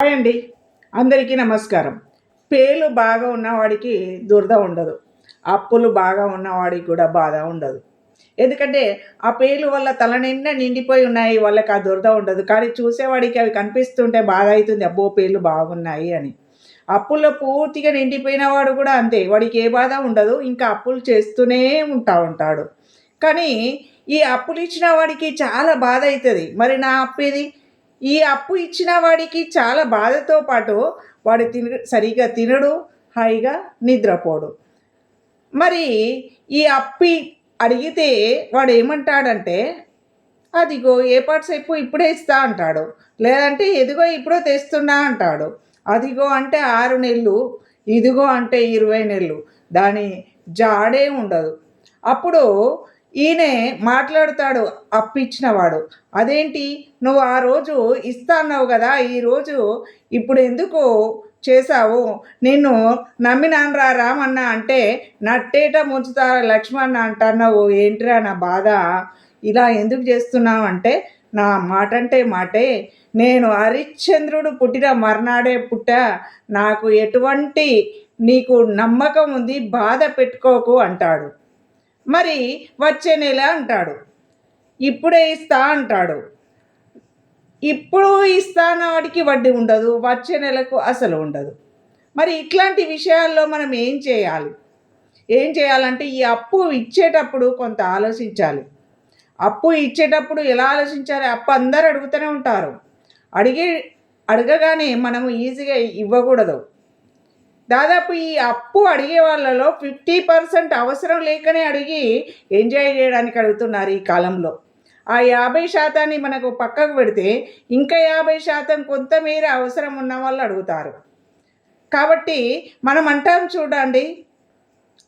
Hi అండి. అందరికీ నమస్కారం. పేలు బాగా ఉన్నవాడికి దురద ఉండదు. అప్పులు బాగా ఉన్నవాడికి కూడా బాధ ఉండదు. ఎందుకంటే ఆ పేలు వల్ల తల నిండా నిండిపోయి ఉన్నాయి వాళ్ళకి ఆ దురద ఉండదు. కానీ చూసేవాడికి అవి కనిపిస్తుంటే బాధ అవుతుంది అబ్బో పేర్లు బాగున్నాయి అని. అప్పుల్లో పూర్తిగా నిండిపోయిన వాడు కూడా అంతే. వాడికి ఏ బాధ ఉండదు ఇంకా అప్పులు చేస్తూనే ఉంటా ఉంటాడు. కానీ ఈ అప్పులు ఇచ్చిన వాడికి చాలా బాధ అవుతుంది. మరి నా అప్పు ఇది ఈ అప్పు ఇచ్చిన వాడికి చాలా బాధతో పాటు వాడు తిన సరిగా తినడు హాయిగా నిద్రపోడు. మరి ఈ అప్పి అడిగితే వాడు ఏమంటాడంటే అదిగో ఏ పార్ట్స్ అయిపో ఇప్పుడే ఇస్తా అంటాడు. లేదంటే ఎదిగో ఇప్పుడో తెస్తున్నా అంటాడు. అదిగో అంటే ఆరు నెలలు ఇదిగో అంటే ఇరవై నెలలు దాని జాడే ఉండదు. అప్పుడు ఈయనే మాట్లాడతాడు అప్పిచ్చినవాడు. అదేంటి? నువ్వు ఆ రోజు ఇస్తా అన్నావు కదా ఈరోజు ఇప్పుడు ఎందుకు చేశావు? నిన్ను నమ్మినాన్రా రామన్న అంటే నట్టేట ముంచుతా లక్ష్మణ అంటున్నావు ఏంటిరా నా బాధ? ఇలా ఎందుకు చేస్తున్నావు అంటే నా మాట అంటే మాటే. నేను హరిశ్చంద్రుడు పుట్టిన మర్నాడే పుట్ట. నాకు ఎటువంటి నీకు నమ్మకం ఉంది బాధ పెట్టుకోకు అంటాడు. మరి వచ్చే నెల అంటాడు. ఇప్పుడే ఇస్తా అంటాడు. ఇప్పుడు ఇస్తా వాడికి వడ్డీ ఉండదు వచ్చే నెలకు అసలు ఉండదు. మరి ఇట్లాంటి విషయాల్లో మనం ఏం చేయాలి? ఏం చేయాలంటే ఈ అప్పు ఇచ్చేటప్పుడు కొంత ఆలోచించాలి. అప్పు ఇచ్చేటప్పుడు ఎలా ఆలోచించాలి? అప్పు అందరు అడుగుతూనే ఉంటారు. అడిగి అడగగానే మనము ఈజీగా ఇవ్వకూడదు. దాదాపు ఈ అప్పు అడిగే వాళ్ళలో ఫిఫ్టీ పర్సెంట్ అవసరం లేకనే అడిగి ఎంజాయ్ చేయడానికి అడుగుతున్నారు ఈ కాలంలో. ఆ యాభై శాతాన్ని మనకు పక్కకు పెడితే ఇంకా యాభై శాతం కొంతమేర అవసరం ఉన్న వాళ్ళు అడుగుతారు. కాబట్టి మనం అంటాం చూడండి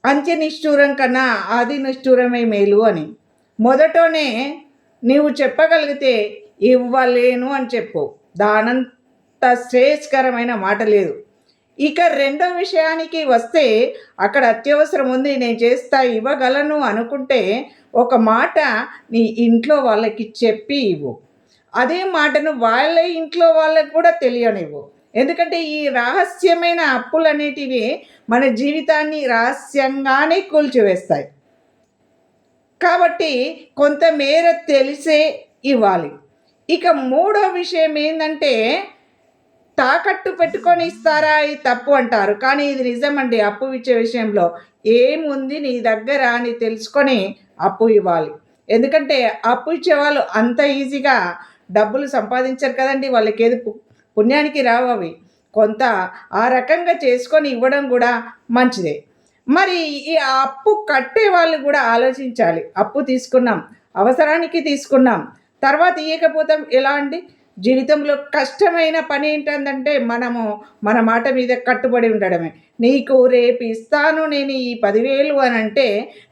అంత్య నిష్ఠూరం కన్నా ఆది నిష్ఠూరమే మేలు అని. మొదటనే నీవు చెప్పగలిగితే ఇవ్వలేను అని చెప్పు. దానంత శ్రేయస్కరమైన మాట లేదు. ఇక రెండో విషయానికి వస్తే అక్కడ అత్యవసరం ఉంది నేను చేస్తా ఇవ్వగలను అనుకుంటే ఒక మాట నీ ఇంట్లో వాళ్ళకి చెప్పి ఇవ్వు. అదే మాటను వాళ్ళ ఇంట్లో వాళ్ళకి కూడా తెలియనివ్వు. ఎందుకంటే ఈ రహస్యమైన అప్పులు అనేటివి మన జీవితాన్ని రహస్యంగానే కూల్చివేస్తాయి. కాబట్టి కొంతమేర తెలిసే ఇవ్వాలి. ఇక మూడో విషయం ఏంటంటే తాకట్టు పెట్టుకొని ఇస్తారా? ఇది తప్పు అంటారు. కానీ ఇది నిజమండి. అప్పు ఇచ్చే విషయంలో ఏముంది నీ దగ్గర అని తెలుసుకొని అప్పు ఇవ్వాలి. ఎందుకంటే అప్పు ఇచ్చేవాళ్ళు అంత ఈజీగా డబ్బులు సంపాదించరు కదండి. వాళ్ళకి ఏది పుణ్యానికి రావు అవి. కొంత ఆ రకంగా చేసుకొని ఇవ్వడం కూడా మంచిదే. మరి ఈ అప్పు కట్టే వాళ్ళు కూడా ఆలోచించాలి. అప్పు తీసుకున్నాం అవసరానికి తీసుకున్నాం తర్వాత ఇవ్వకపోతాం ఎలా అండి? జీవితంలో కష్టమైన పని ఏంటంటే మనము మన మాట మీద కట్టుబడి ఉండడమే. నీకు రేపు ఇస్తాను నేను ఈ పదివేలు అని అంటే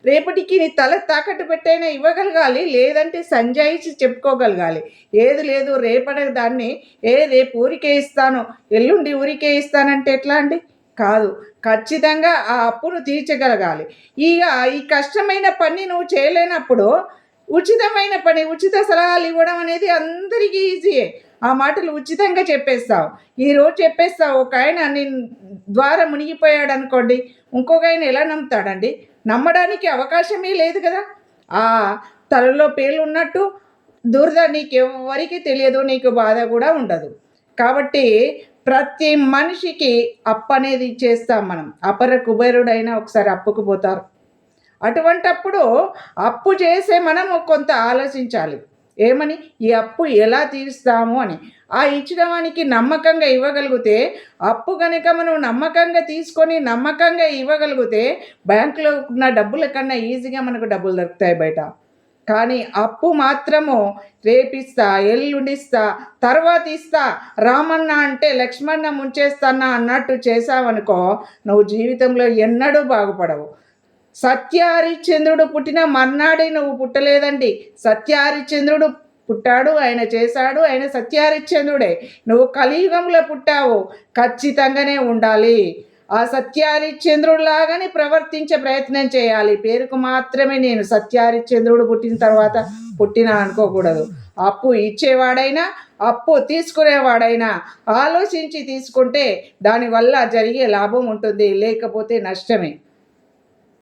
రేపటికి నీ తల తాకట్టు పెట్టైనా ఇవ్వగలగాలి లేదంటే సంజాయిచి చెప్పుకోగలగాలి. ఏది లేదు రేపటి దాన్ని ఏ రేపు ఊరికే ఇస్తాను ఎల్లుండి ఊరికే ఇస్తానంటే ఎట్లా అండి? కాదు ఖచ్చితంగా ఆ అప్పును తీర్చగలగాలి. ఇక ఈ కష్టమైన పని నువ్వు చేయలేనప్పుడు ఉచితమైన పని ఉచిత సలహాలు ఇవ్వడం అనేది అందరికీ ఈజీయే ఆ మాటలు ఉచితంగా చెప్పేస్తావు. ఈరోజు చెప్పేస్తావు ఒక ఆయన నేను ద్వారా మునిగిపోయాడు అనుకోండి ఇంకొక ఆయన ఎలా నమ్ముతాడండి? నమ్మడానికి అవకాశమే లేదు కదా. ఆ తలలో పేర్లు ఉన్నట్టు దురద నీకెవరికి తెలియదు నీకు బాధ కూడా ఉండదు. కాబట్టి ప్రతి మనిషికి అప్పు అనేది ఇచ్చేస్తాం మనం. అపర కుబేరుడైనా ఒకసారి అప్పుకు పోతారు. అటువంటప్పుడు అప్పు చేసే మనము కొంత ఆలోచించాలి. ఏమని? ఈ అప్పు ఎలా తీరుస్తాము అని. ఆ ఇచ్చిన వానికి నమ్మకంగా ఇవ్వగలిగితే అప్పు కనుక మనం నమ్మకంగా తీసుకొని నమ్మకంగా ఇవ్వగలిగితే బ్యాంకులో ఉన్న డబ్బుల కన్నా ఈజీగా మనకు డబ్బులు దొరుకుతాయి బయట. కానీ అప్పు మాత్రము రేపిస్తా ఎల్లుండిస్తా తర్వాత ఇస్తా రామన్న అంటే లక్ష్మణ ముంచేస్తానా అన్నట్టు చేసావనుకో నువ్వు జీవితంలో ఎన్నడూ బాగుపడవు. సత్యహరిశ్చంద్రుడు పుట్టిన మర్నాడే నువ్వు పుట్టలేదండి. సత్యహరిశ్చంద్రుడు పుట్టాడు ఆయన చేశాడు ఆయన సత్యహరిశ్చంద్రుడే నువ్వు కలియుగంలో పుట్టావు ఖచ్చితంగానే ఉండాలి. ఆ సత్యహరిశ్చంద్రుడిలాగానే ప్రవర్తించే ప్రయత్నం చేయాలి. పేరుకు మాత్రమే నేను సత్యహరిశ్చంద్రుడు పుట్టిన తర్వాత పుట్టిన అనుకోకూడదు. అప్పు ఇచ్చేవాడైనా అప్పు తీసుకునేవాడైనా ఆలోచించి తీసుకుంటే దానివల్ల జరిగే లాభం ఉంటుంది లేకపోతే నష్టమే.